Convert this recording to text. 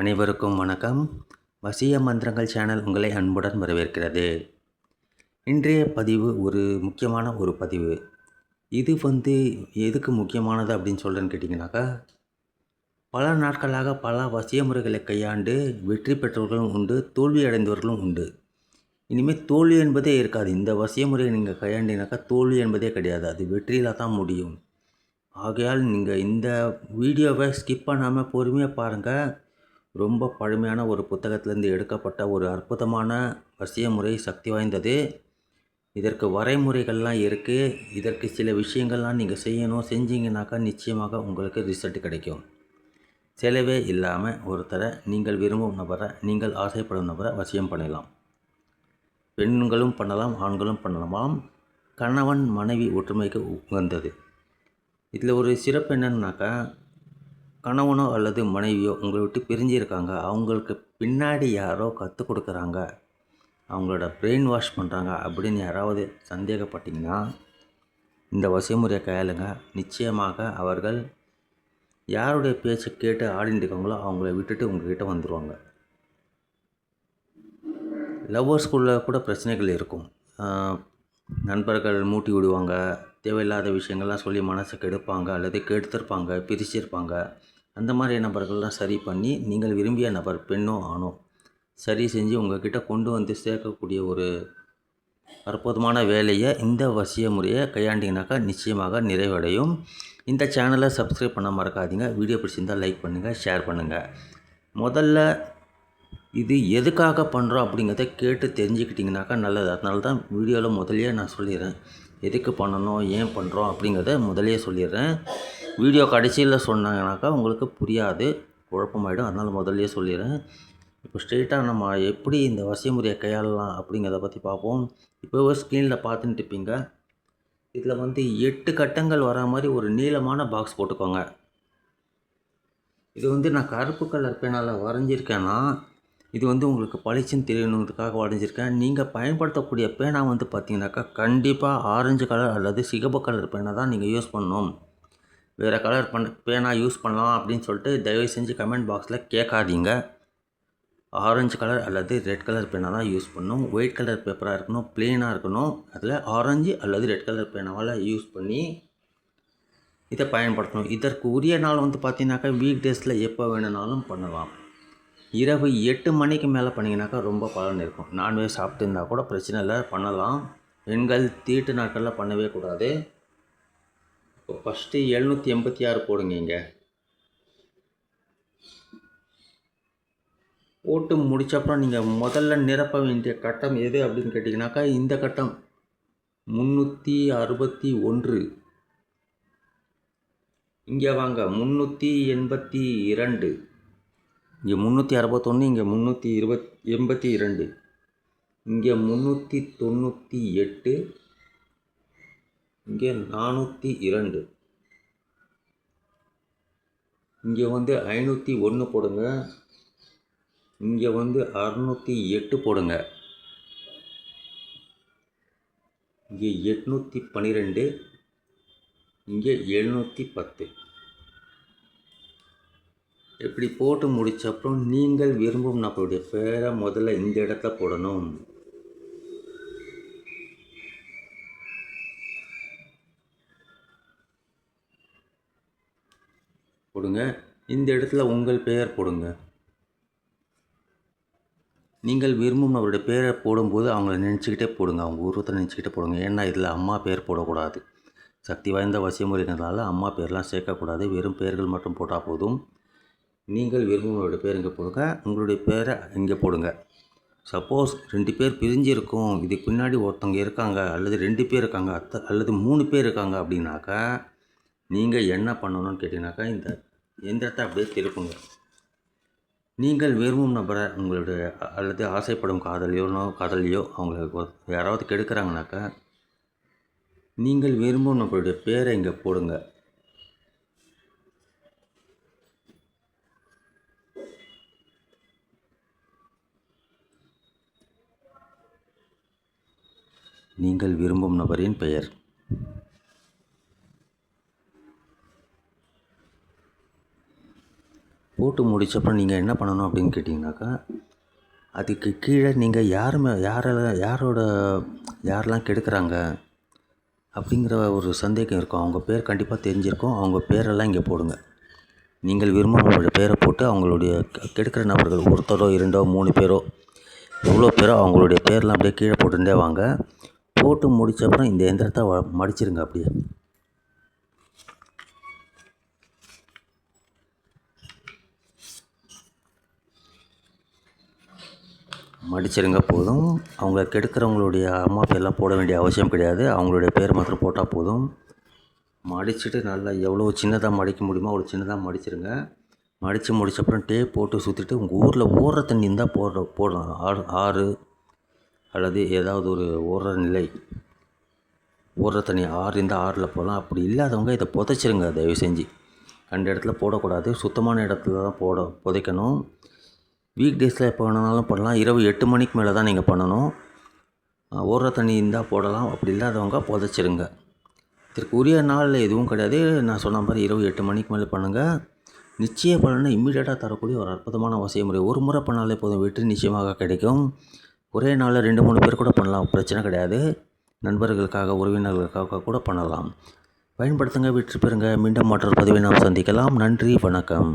அனைவருக்கும் வணக்கம். வசிய மந்திரங்கள் சேனல் உங்களை அன்புடன் வரவேற்கிறது. இன்றைய பதிவு ஒரு முக்கியமான ஒரு பதிவு. இது வந்து எதுக்கு முக்கியமானது அப்படின்னு சொல்கிறேன்னு கேட்டிங்கனாக்கா பல நாட்களாக பல வசிய முறைகளை கையாண்டு வெற்றி பெற்றவர்களும் உண்டு தோல்வி அடைந்தவர்களும் உண்டு. இனிமேல் தோல்வி என்பதே இருக்காது. இந்த வசிய முறையை நீங்கள் கையாண்டினாக்கா தோல்வி என்பதே கிடையாது. அது வெற்றியில் தான் முடியும். ஆகையால் நீங்கள் இந்த வீடியோவை ஸ்கிப் பண்ணாமல் பொறுமையாக பாருங்கள் ரொம்ப பழமையான ஒரு புத்தகத்திலேருந்து எடுக்கப்பட்ட ஒரு அற்புதமான வசிய முறை சக்தி வாய்ந்தது. இதற்கு வரைமுறைகள்லாம் இருக்குது இதற்கு சில விஷயங்கள்லாம் நீங்கள் செய்யணும். செஞ்சீங்கனாக்கா நிச்சயமாக உங்களுக்கு ரிசல்ட் கிடைக்கும். செலவே இல்லாமல் ஒருத்தரை நீங்கள் விரும்பும் நபரை நீங்கள் ஆசைப்படும் நபரை வசியம் பண்ணலாம். பெண்களும் பண்ணலாம் ஆண்களும் பண்ணலாமாம் கணவன் மனைவி ஒற்றுமைக்கு உகந்தது. இதில் ஒரு சிறப்பு என்னன்னாக்கா கணவனோ அல்லது மனைவியோ உங்களை விட்டு பிரிஞ்சிருக்காங்க. அவங்களுக்கு பின்னாடி யாரோ கற்றுக் கொடுக்குறாங்க. அவங்களோட பிரெயின் வாஷ் பண்ணுறாங்க அப்படின்னு யாராவது சந்தேகப்பட்டீங்கன்னா இந்த வசைமுறையை கையாளுங்க நிச்சயமாக அவர்கள் யாருடைய பேச்சை கேட்டு ஆடிட்டுருக்காங்களோ அவங்கள விட்டுட்டு உங்கள்கிட்ட வந்துடுவாங்க லவ்வர்ஸ்குள்ளே கூட பிரச்சனைகள் இருக்கும். நண்பர்கள் மூட்டி விடுவாங்க. தேவையில்லாத விஷயங்கள்லாம் சொல்லி மனசை கெடுப்பாங்க. அல்லது கெடுத்திருப்பாங்க பிரிச்சிருப்பாங்க. அந்த மாதிரி நபர்கள்லாம் சரி பண்ணி நீங்கள் விரும்பிய நபர் பெண்ணோ ஆணோ சரி செஞ்சு உங்கள்கிட்ட கொண்டு வந்து சேர்க்கக்கூடிய ஒரு அற்புதமான வேலையை இந்த வசிய முறையை கையாண்டிங்கனாக்கா நிச்சயமாக நிறைவடையும். இந்த சேனலை சப்ஸ்கிரைப் பண்ண மறக்காதீங்க. வீடியோ பிடிச்சிருந்தால் லைக் பண்ணுங்கள் ஷேர் பண்ணுங்கள் முதல்ல இது எதுக்காக பண்ணுறோம் அப்படிங்கிறத கேட்டு தெரிஞ்சுக்கிட்டிங்கனாக்கா நல்லது. அதனால தான் வீடியோவில் முதலே நான் சொல்லிடுறேன். எதுக்கு பண்ணணும் ஏன் பண்ணுறோம் அப்படிங்கிறத முதலே சொல்லிடுறேன். வீடியோ கடைசியில் சொன்னாங்கனாக்கா உங்களுக்கு புரியாது. குழப்பமாயிடும். அதனால் முதல்லையே சொல்லிடுறேன் இப்போ ஸ்ட்ரெயிட்டாக நம்ம எப்படி இந்த வசியமுறையை கையாளலாம் அப்படிங்கிறத பற்றி பார்ப்போம். இப்போ ஸ்க்ரீனில் பார்த்துட்டு இருப்பீங்க. இதில் வந்து எட்டு கட்டங்கள் வரா மாதிரி ஒரு நீளமான பாக்ஸ் போட்டுக்கோங்க. இது வந்து நான் கருப்பு கலர் பேனால் வரைஞ்சிருக்கேன்னா இது வந்து உங்களுக்கு பளிச்சுன்னு தெரியணுங்கிறதுக்காக வரைஞ்சிருக்கேன். நீங்கள் பயன்படுத்தக்கூடிய பேனா வந்து பார்த்தீங்கன்னாக்கா கண்டிப்பாக ஆரஞ்சு கலர் அல்லது சிகப்பு கலர் பேனா தான் நீங்கள் யூஸ் பண்ணணும். வேறு கலர் பண்ண பேனா யூஸ் பண்ணலாம் அப்படின்னு சொல்லிட்டு தயவு செஞ்சு கமெண்ட் பாக்ஸில் கேட்காதீங்க. ஆரஞ்சு கலர் அல்லது ரெட் கலர் பேனா தான் யூஸ் பண்ணணும் ஒயிட் கலர் பேப்பராக இருக்கணும் ப்ளெயினாக இருக்கணும். அதில் ஆரஞ்சு அல்லது ரெட் கலர் பேனாவால் யூஸ் பண்ணி இதை பயன்படுத்தணும். இதற்கு உரிய நாள் வந்து பார்த்தீங்கன்னாக்கா வீக் டேஸில் எப்போ வேணுனாலும் பண்ணலாம். இரவு எட்டு மணிக்கு மேலே பண்ணிங்கனாக்கா ரொம்ப பலன் இருக்கும். நான்வெஜ் சாப்பிட்டு இருந்தால் கூட பிரச்சனை இல்லை பண்ணலாம். பெண்கள் தீட்டு நாட்களில் பண்ணவே கூடாது. இப்போ ஃபஸ்ட்டு எழுநூற்றி எண்பத்தி ஆறு போடுங்க இங்கே போட்டு முடிச்சப்புறம் நீங்கள் முதல்ல நிரப்ப வேண்டிய கட்டம் எது அப்படின்னு கேட்டிங்கனாக்கா இந்த கட்டம் முந்நூற்றி அறுபத்தி ஒன்று. இங்கே வாங்க முந்நூற்றி எண்பத்தி இரண்டு. இங்கே முந்நூற்றி அறுபத்தொன்று இங்கே முந்நூற்றி இருபத் எண்பத்தி இரண்டு. இங்கே முந்நூற்றி தொண்ணூற்றி எட்டு. இங்கே நானூற்றி இரண்டு. இங்கே வந்து ஐநூற்றி ஒன்று போடுங்க. இங்கே வந்து அறுநூற்றி எட்டு போடுங்க. இங்கே எட்நூற்றி பன்னிரெண்டு இங்கே எழுநூற்றி பத்து. இப்படி போட்டு முடிச்ச அப்புறம் நீங்கள் விரும்பும் நபருடைய பேரை முதல்ல இந்த இடத்துல போடணும். போடுங்க இந்த இடத்துல உங்கள் பெயர் போடுங்க. நீங்கள் விரும்பும் அவருடைய பேரை போடும்போது அவங்கள நினச்சிக்கிட்டே போடுங்க. அவங்க உருவத்தை நினச்சிக்கிட்டே போடுங்க. ஏன்னா இதில் அம்மா பேர் போடக்கூடாது. சக்தி வாய்ந்த வசியமுறையினால அம்மா பேர்லாம் சேர்க்கக்கூடாது. வெறும் பெயர்கள் மட்டும் போட்டால் போதும். நீங்கள் விரும்பும் பேர் இங்கே போடுங்க. உங்களுடைய பேரை இங்கே போடுங்க. சப்போஸ் ரெண்டு பேர் பிரிஞ்சு இருக்கும் இதுக்கு பின்னாடி ஒருத்தவங்க இருக்காங்க அல்லது ரெண்டு பேர் இருக்காங்க அத்த அல்லது மூணு பேர் இருக்காங்க அப்படின்னாக்கா நீங்கள் என்ன பண்ணணும்னு கேட்டிங்கனாக்கா இந்த எந்திரத்தை அப்படியே திருப்புங்க. நீங்கள் விரும்பும் நபரை உங்களுடைய அல்லது ஆசைப்படும் காதலியோனோ காதலியோ அவங்களுக்கு யாராவது கெடுக்கிறாங்கனாக்கா நீங்கள் விரும்பும் நபருடைய பேரை இங்கே போடுங்க. நீங்கள் விரும்பும் நபரின் பெயர். போட்டு முடித்தப்பறம் நீங்கள் என்ன பண்ணணும் அப்படின்னு கேட்டிங்கனாக்கா அதுக்கு கீழே நீங்கள் யார் மே யாரெல்லாம் யாரோட யாரெல்லாம் கெடுக்கிறாங்க அப்படிங்கிற ஒரு சந்தேகம் இருக்கும். அவங்க பேர் கண்டிப்பாக தெரிஞ்சிருக்கும். அவங்க பேரெல்லாம் இங்கே போடுங்க. நீங்கள் விரும்புகிறவங்களோட பேரை போட்டு அவங்களுடைய கெடுக்கிற நபர்கள் ஒருத்தரோ இரண்டோ மூணு பேரோ எவ்வளோ பேரோ அவங்களுடைய பேர்லாம் அப்படியே கீழே போட்டுட்டே வாங்க. போட்டு முடித்தப்பறம் இந்த எந்திரத்தை மடிச்சிருங்க அப்படியே. மடிச்சிருங்க போதும். அவங்க கெடுக்கிறவங்களுடைய அம்மா பேர்லாம் போட வேண்டிய அவசியம் கிடையாது. அவங்களுடைய பேர் மாத்திரம் போட்டால் போதும். மடிச்சுட்டு நல்லா எவ்வளோ சின்னதாக மடிக்க முடியுமோ அவ்வளோ சின்னதாக மடிச்சிருங்க. மடித்து முடிச்சப்புறம் டேப் போட்டு சுற்றிட்டு உங்கள் ஊரில் ஓடுற தண்ணி இருந்தால் போடுற போடலாம். ஆறு ஆறு அல்லது ஏதாவது ஒரு ஓடுற நிலை ஓடுற தண்ணி ஆறு இருந்தால் ஆறில் போடலாம். அப்படி இல்லாதவங்க இதை புதைச்சிருங்க. தயவு செஞ்சு. கண்ட இடத்துல போடக்கூடாது. சுத்தமான இடத்துல தான் போட புதைக்கணும். வீக் டேஸில் எப்போ வேணாலும் பண்ணலாம் இரவு எட்டு மணிக்கு மேலே தான் நீங்கள் பண்ணணும். அஹ், ஓடுற தண்ணி இருந்தால் போடலாம். அப்படி இல்லாதவங்க புதைச்சிருங்க. இதற்கு உரிய நாள் எதுவும் கிடையாது. நான் சொன்ன மாதிரி இரவு எட்டு மணிக்கு மேலே பண்ணுங்கள் நிச்சய பலனை இம்மிடியேட்டாக தரக்கூடிய ஒரு அற்புதமான வசிய முறை. ஒரு முறை பண்ணாலே போதும். வெற்றி நிச்சயமாக கிடைக்கும். ஒரே நாளில் ரெண்டு மூணு பேர் கூட பண்ணலாம். பிரச்சனை கிடையாது. நண்பர்களுக்காக உறவினர்களுக்காக கூட பண்ணலாம். பயன்படுத்துங்க வெற்றி பெறுங்க. மீண்டும் மற்றொரு பதிவை நாம் சந்திக்கலாம். நன்றி வணக்கம்.